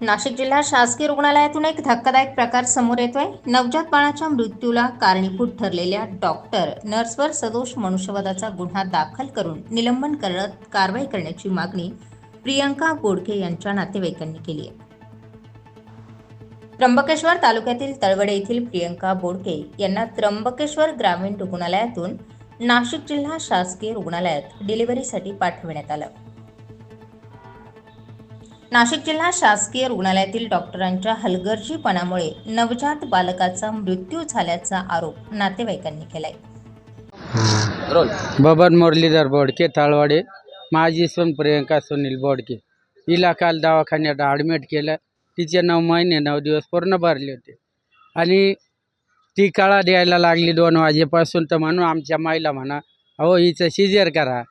नाशिक जिल्हा शासकीय रुग्णालयातून एक धक्कादायक प्रकार समोर येतोय. नवजात बाळाच्या मृत्यूला कारणीभूत ठरलेल्या डॉक्टर नर्सवर सदोष मनुष्यवधाचा गुन्हा दाखल करून निलंबन करत कारवाई करण्याची मागणी प्रियंका बोडके यांच्या नातेवाईकांनी केली आहे. त्र्यंबकेश्वर तालुक्यातील तळवडे येथील प्रियंका बोडके यांना त्र्यंबकेश्वर ग्रामीण रुग्णालयातून नाशिक जिल्हा शासकीय रुग्णालयात डिलिव्हरीसाठी पाठविण्यात आलं. नाशिक जिल्हा शासकीय रुग्णालयातील डॉक्टरांच्या हलगर्जीपणामुळे नवजात बालकाचा मृत्यू झाल्याचा आरोप नातेवाईकांनी केलाय. बबन मुरलीधर बोडके ताळवाडे माझी सून प्रियंका सुनील बोडके. हिला काल दवाखान्यात ॲडमिट केलं. तिचे नऊ महिने नऊ दिवस पूर्ण भरले होते. आणि ती काळा द्यायला लागली दोन वाजेपासून तर म्हणून आमच्या माईला म्हणा अहो हिचं शिजर करा.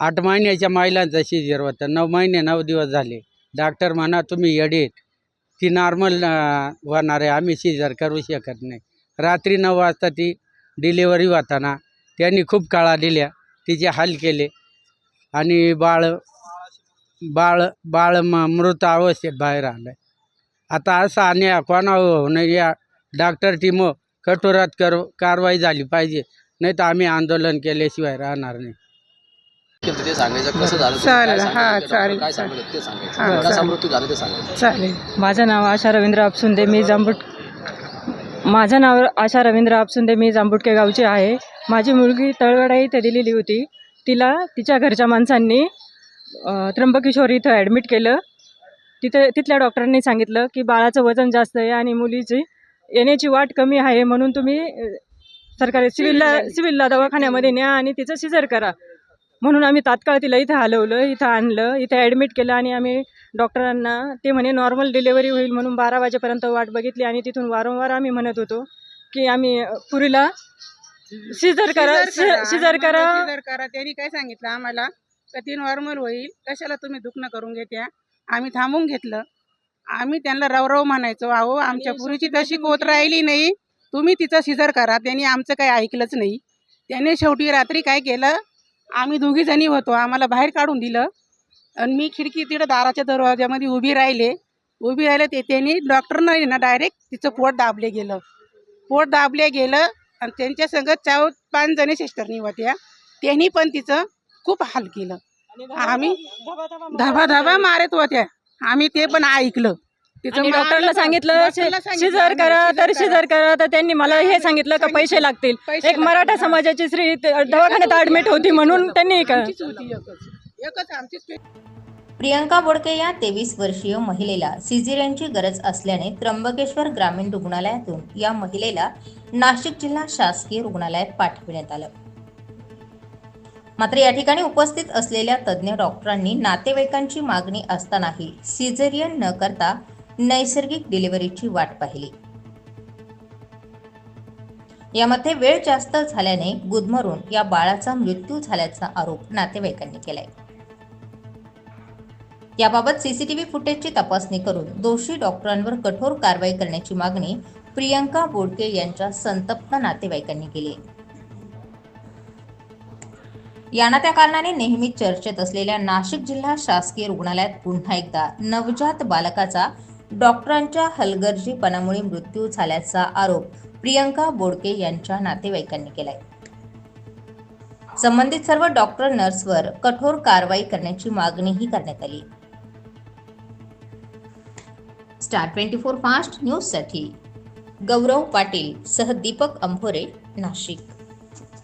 आठ महिन्याच्या महिलांचं शिजर होतं. नऊ महिने नऊ दिवस झाले. डॉक्टर म्हणा तुम्ही येडीत ती नॉर्मल होणार आहे. आम्ही सिजर करू शकत नाही. रात्री नऊ वाजता ती डिलिव्हरी होताना त्यांनी खूप काळा दिल्या. तिचे हाल केले. आणि बाळ बाळ बाळ म मृत अवस्थेत बाहेर आलं आता असं आणि कोणा होणं या डॉक्टर टीम कठोरात कर कारवाई झाली पाहिजे. नाही तर आम्ही आंदोलन केल्याशिवाय राहणार नाही. केलं ते सांगायचं कसं झालं ते, चालेल, काय हा, चालेल, काय चालेल. सांगितलं ते सांगायचं. हा, कसा चालेल. मृत्यू झाला ते सांगायचं. चालेल. माझं नाव आशा रवींद्र आपसुंदे मी जांबुट माझं नाव आशा रवींद्र आपसुंदे मी जांबुटके गावची आहे. माझी मुलगी तळवडा इथे दिलेली होती. तिला तिच्या घरच्या माणसांनी अ, त्र्यंबकेश्वर इथं ॲडमिट केलं. तिथे तिथल्या डॉक्टरांनी सांगितलं की बाळाचं वजन जास्त आहे आणि मुलीची येण्याची वाट कमी आहे म्हणून तुम्ही अ, सरकारी सिव्हिलला सिव्हिलला दवाखान्यामध्ये न्या आणि तिचं सिजर करा. म्हणून आम्ही तात्काळ तिला इथं हलवलं इथं आणलं इथं ॲडमिट केलं आणि आम्ही डॉक्टरांना ते म्हणे नॉर्मल डिलेवरी होईल म्हणून बारा वाजेपर्यंत वाट बघितली आणि तिथून वारंवार आम्ही म्हणत होतो की आम्ही पुरीला सिजर करा सिजर करा सिजर करा. त्यांनी काय सांगितलं आम्हाला? का ती नॉर्मल होईल कशाला तुम्ही दुखणं करून घेत्या? आम्ही थांबून घेतलं. आम्ही त्यांना रवरव म्हणायचो अहो आमच्या पुरीची तशी कोत राहिली नाही. तुम्ही तिचं सिजर करा. त्यांनी आमचं काही ऐकलंच नाही. त्याने शेवटी रात्री काय केलं? आम्ही दोघी जणी होतो. आम्हाला बाहेर काढून दिलं. आणि मी खिडकी तिकडं दाराच्या दरवाज्यामध्ये उभी राहिले. उभी राहिले ते त्यांनी डॉक्टरनं ना डायरेक्ट तिचं पोट दाबले गेलं. पोट दाबले गेलं आणि त्यांच्या संगत चार पाच जणी सिस्टरनी होत्या. त्यांनी पण तिचं खूप हाल केलं. आम्ही धबा धबा मारत होत्या. आम्ही ते पण ऐकलं. तिचं आणि डॉक्टरला. सांगितलं डॉक्टरला सांगितलं सिजर आम्ही, करा तर सिजर करा. तर त्यांनी मला हे सांगितलं का पैसे लागतील. पैसे एक मराठा. समाजाची स्त्री त- दवाखान्यात ॲडमिट होती म्हणून त्यांनी का आमचीच होती एकच. एकच आमचीच प्रियंका बोडके या तेवीस वर्षीय महिलेला सिझेरियनची गरज असल्याने त्र्यंबकेश्वर ग्रामीण रुग्णालयातून या महिलेला नाशिक जिल्हा शासकीय रुग्णालयात पाठविण्यात आलं. मात्र या ठिकाणी उपस्थित असलेल्या तज्ज्ञ डॉक्टरांनी नातेवाईकांची मागणी असतानाही सिझेरियन न करता नैसर्गिक डिलिव्हरीची वाट पाहिली. यामध्ये वेळ जास्त झाल्याने गुदमरून या बाळाचा मृत्यू झाल्याचा आरोप नातेवाईकांनी केलाय. याबाबत सीसीटीव्ही फुटेजची तपासणी करून दोषी डॉक्टरांवर कठोर कारवाई करण्याची मागणी प्रियंका बोडके यांच्या संतप्त नातेवाईकांनी केली. यांना याना त्या कारणाने नेहमी चर्चेत असलेल्या नाशिक जिल्हा शासकीय रुग्णालयात पुन्हा एकदा नवजात बालकाचा डॉक्टरांच्या हलगर्जीपणामुळे मृत्यू झाल्याचा आरोप प्रियंका बोडके यांच्या नातेवाईकांनी केलाय. संबंधित सर्व डॉक्टर नर्सवर कठोर कारवाई करण्याची मागणीही करण्यात आली. स्टार ट्वेंटी फोर फास्ट न्यूजसाठी गौरव पाटील सह दीपक अंभोरे नाशिक.